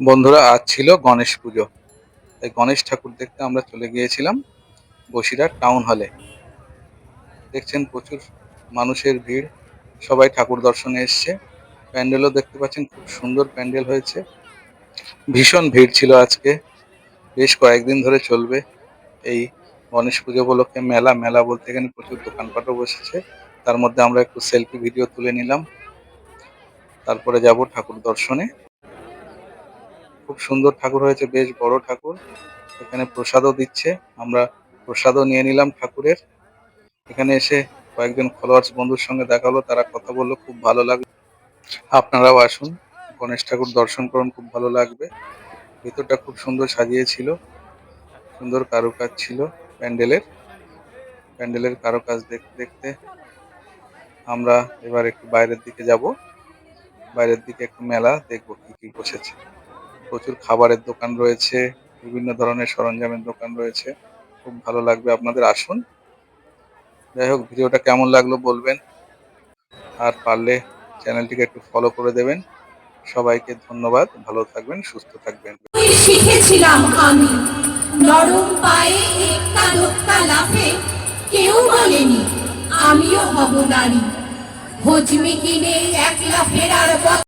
বন্ধুরা, আজ ছিল গণেশ পুজো। তাই গণেশ ঠাকুর দেখতে আমরা চলে গিয়েছিলাম বসিরহাট টাউন হলে। দেখছেন প্রচুর মানুষের ভিড়। সবাই ঠাকুর দর্শনে এসছে। প্যান্ডেলও দেখতে পাচ্ছেন, খুব সুন্দর প্যান্ডেল হয়েছে। ভীষণ ভিড় ছিল আজকে। বেশ কয়েকদিন ধরে চলবে এই গণেশ পুজো উপলক্ষে মেলা। মেলা বলতে এখানে প্রচুর দোকানপাটও বসেছে। তার মধ্যে আমরা একটু সেলফি ভিডিও তুলে নিলাম। তারপরে যাব ঠাকুর দর্শনে। খুব সুন্দর ঠাকুর হয়েছে, বেশ বড় ঠাকুর। এখানে প্রসাদও দিচ্ছে, আমরা প্রসাদও নিয়ে নিলাম ঠাকুরের। এখানে এসে কয়েকজন ফলোয়ার্স বন্ধুর সঙ্গে দেখা হলো, তারা কথা বলল, খুব ভালো লাগল। আপনারাও আসুন, গণেশ ঠাকুর দর্শন করুন, খুব ভালো লাগবে। ভেতরটা খুব সুন্দর সাজিয়েছিল, সুন্দর কারুকাজ ছিল প্যান্ডেলের। প্যান্ডেলের কারুকাজ দেখতে দেখতে আমরা এবার একটু বাইরের দিকে যাব। বাইরের দিকে একটু মেলা, দেখব কি কি বসেছে। প্রচুর খাবারের দোকান রয়েছে, বিভিন্ন ধরনের সরঞ্জামের দোকান রয়েছে। খুব ভালো লাগবে আপনাদের আসুন। যাই হোক, ভিডিওটা কেমন লাগল বলবেন। আর পারলে চ্যানেলটিকে একটু ফলো করে দেবেন। সবাইকে ধন্যবাদ, ভালো থাকবেন, সুস্থ থাকবেন। শিখেছিলাম আমি। নরম পায়ে একটা লাফে কেউ বলেনি, আমিও হব নারী। হজমি কিনে এক লাফের আর